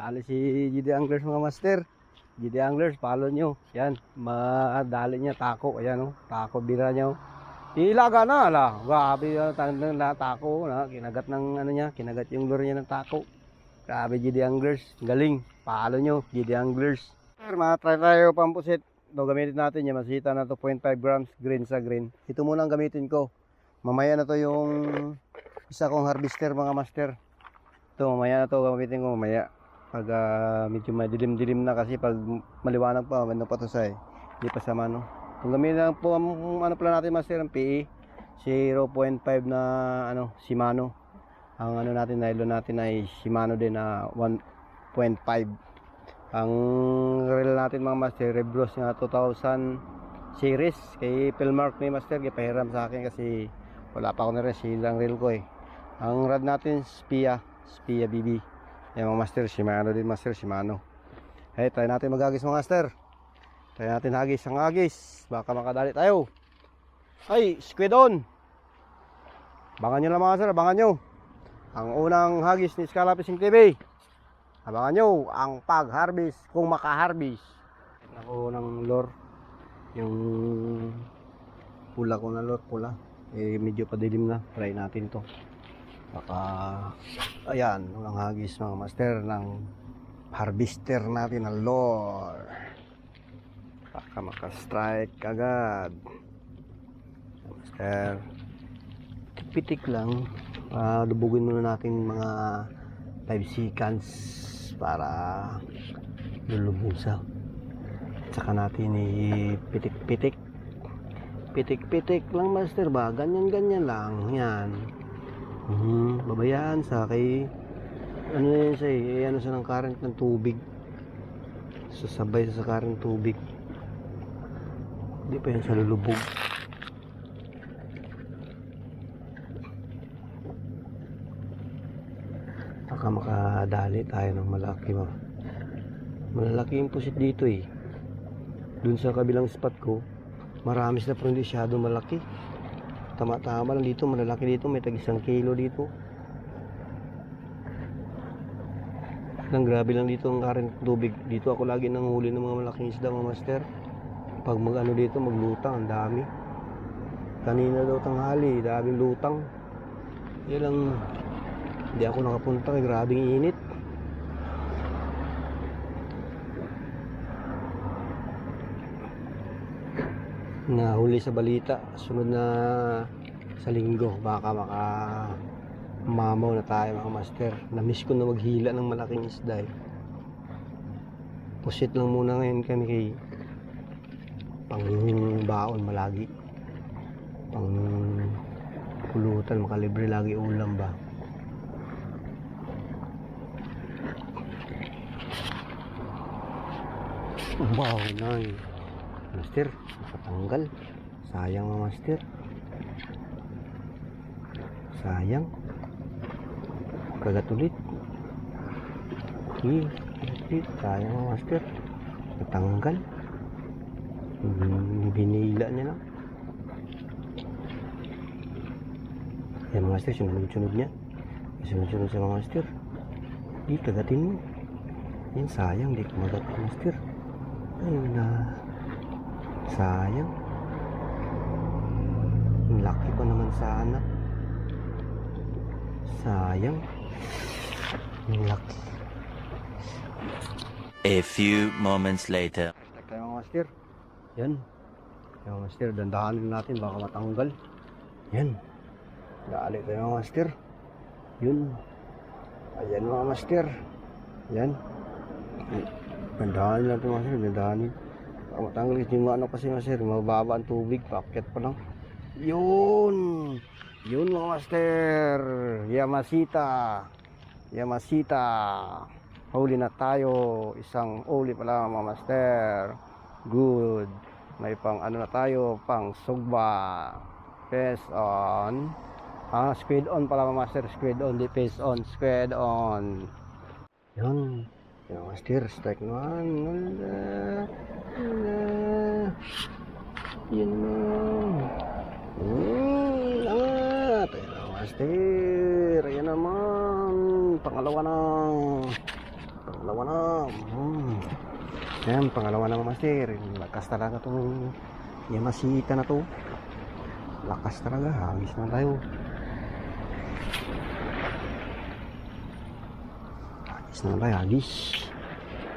Dali si GD Anglers mga master. GD Anglers, follow nyo. Yan, madali niya tako. Ayan oh, tako bira niya oh. Ilaga na ala. Grabe yung tanda na tako na kinagat ng ano niya, kinagat yung lure niya ng tako. Grabe GD Anglers, galing. Follow nyo, GD Anglers. Sir, matry tayo pampusit. Ito gamitin natin yung masita na to 0.5 grams green sa green. Ito muna ang gamitin ko. Mamaya na to yung isa kong harvester mga master. Ito mamaya na to gamitin ko mamaya. Pag ah, medyo madilim-dilim na kasi pag maliwanag pa, ano pa to sa eh. Hindi pa sa mano. Kung gamitin lang po ang ano pala natin master ang PE 0.5 na ano Shimano. Ang ano natin nylon natin ay Shimano din na 1.5. Ang reel natin mga master, Rebros nga 2000 series kay Philmark ni master, gipahiram sa akin kasi wala pa ako na rin silang reel ko eh. Ang rod natin, Spia, Spia BB. Yan mga master, Shimano din master, Shimano. Hey, try natin magagis mga master. Try natin hagis ang hagis. Baka makadali tayo. Ay, squid on. Abangan nyo lang mga master, abangan nyo. Ang unang hagis ni Scala Fishing TV. Abangan nyo ang pag-harvest kung maka-harvest. Ako ng lure. Yung pula ko na lure, pula. Eh, medyo padilim na. Try natin to. Baka, ayan, ang hagis mga master ng harvester natin na lure. Baka maka-strike agad. Master, pitik lang. Ah, lubugin muna natin mga 5 seconds para lulubusa. Tsaka natin ipitik-pitik. Pitik-pitik lang master ba? Ganyan-ganyan lang. Yan. Mhm, babayaan sa kay ano yan siya eh, ano siya ng current ng tubig. Sasabay sa current tubig. Hindi pa yan sa lulubog. Baka makadali tayo ng malaki ba. Malalaki yung pusit dito eh. Dun sa kabilang spot ko, marami sila pero hindi masyado malaki. Tama-tama lang dito, malalaki dito, may tag isang kilo dito. Nang grabe lang dito ang current tubig. Dito ako lagi nanghuli ng mga malaking isda, mga master. Pag mag ano dito, maglutang, ang dami. Kanina daw tanghali, daming lutang. Yan lang, hindi ako nakapunta kay grabing init. Nahuli sa balita, sunod na sa linggo, baka maka mamaw na tayo mga master. Namiss ko na maghila ng malaking isda eh. Pusit lang muna ngayon kami kay pang baon malagi. Pang pulutan, makalibre lagi ulam ba. Wow, nang. Master, nakatanggal. Sayang mga master. Sayang. Kagat ulit. Eh, ulit. Sayang mga master. Natanggal. Hmm, Binila niya lang. Yan mga master, sunod-sunod niya. Sunod-sunod sa mga master. Di, kagatin mo. Yan, sayang. Di kumagat mga master. Ayun na. Sayang. Ang laki pa naman sana. Sayang. Ang laki. A few moments later. Tayo mga master. Yan. Yan mga master, dandahanin natin baka matanggal. Yan. Dali tayo mga master. Yun. Ayan mga master. Yan. Dandahanin natin mga master, dandahanin. Baka matanggal kasi yung ano kasi master, mababa ang tubig, paket pa lang. Yun. Yun mga master. Yamasita. Yamasita. Huli na tayo. Isang uli pala mga master. Good. May pang ano na tayo, pang sugba. Face on. Ah, squid on pala mga master. Squid on, di face on. Squid on. Yan. Yan master, strike naman. Wala. Yan na. Angat. Ayan na, master. Ayan naman. Pangalawa na. Dalawa na. Hmm. Yan, pangalawa na master. Lakas talaga itong Yamasita na to. Lakas talaga. Hagis na tayo. Hagis na tayo. Hagis.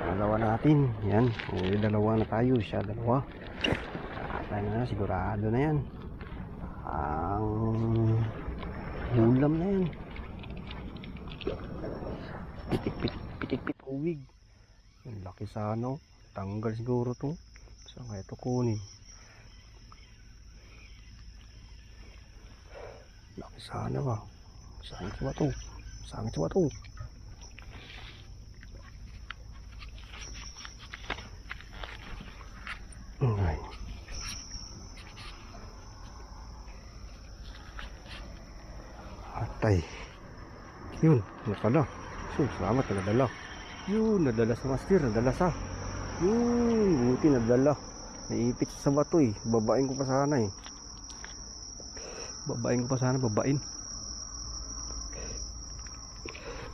Pangalawa natin. Yan. Dalawa na tayo. Siya dalawa. Atay na sigurado na yan. Ang ulam na yan. Pitik-pit, pitik-pit uwig. Ang laki sa ano. Tanggal siguro to. Saan kaya ito kunin? Laki sana ba? Saan ito ba to? Saan ito ba to? Ay. Atay. Yun, nakala. So, salamat nadala. Yun, nadala sa master, nadala sa. Yun, buti nadala. Naipit sa bato eh. Babain ko pa sana eh. Babain ko pa sana, babain.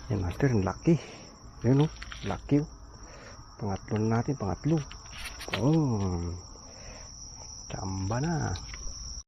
Yan master, ang laki. Yan oh, laki oh. Pangatlo na natin, pangatlo. Oh. Chamba na.